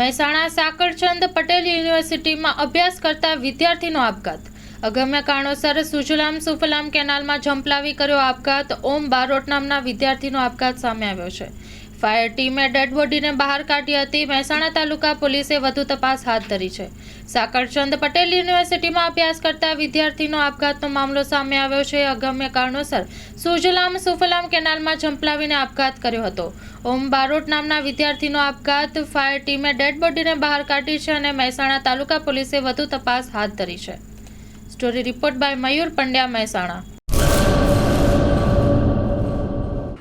મહેસાણા સાકરચંદ પટેલ યુનિવર્સિટીમાં અભ્યાસ કરતા વિદ્યાર્થીનો આપઘાત. અગમ્ય કારણોસર સુજલામ સુફલામ કેનાલમાં ઝંપલાવી કર્યો આપઘાત. ઓમ બારોટ નામના વિદ્યાર્થીનો આપઘાત સામે આવ્યો છે. ફાયર ટીમે ડેડ બોડીને બહાર કાઢી હતી. મહેસાણા તાલુકા પોલીસે વધુ તપાસ હાથ ધરી છે. સાકરચંદ પટેલ યુનિવર્સિટીમાં અભ્યાસ કરતા વિદ્યાર્થીનો આપઘાતનો મામલો સામે આવ્યો છે. અગમ્ય કારણોસર સુજલામ સુફલામ કેનાલમાં ઝંપલાવીને આપઘાત કર્યો હતો. ઓમ બારોટ નામના વિદ્યાર્થીનો આપઘાત ફાયર ટીમે ડેડ બોડીને બહાર કાઢી છે અને મહેસાણા તાલુકા પોલીસે વધુ તપાસ હાથ ધરી છે. Story report by Mayur Pandya Mahesana.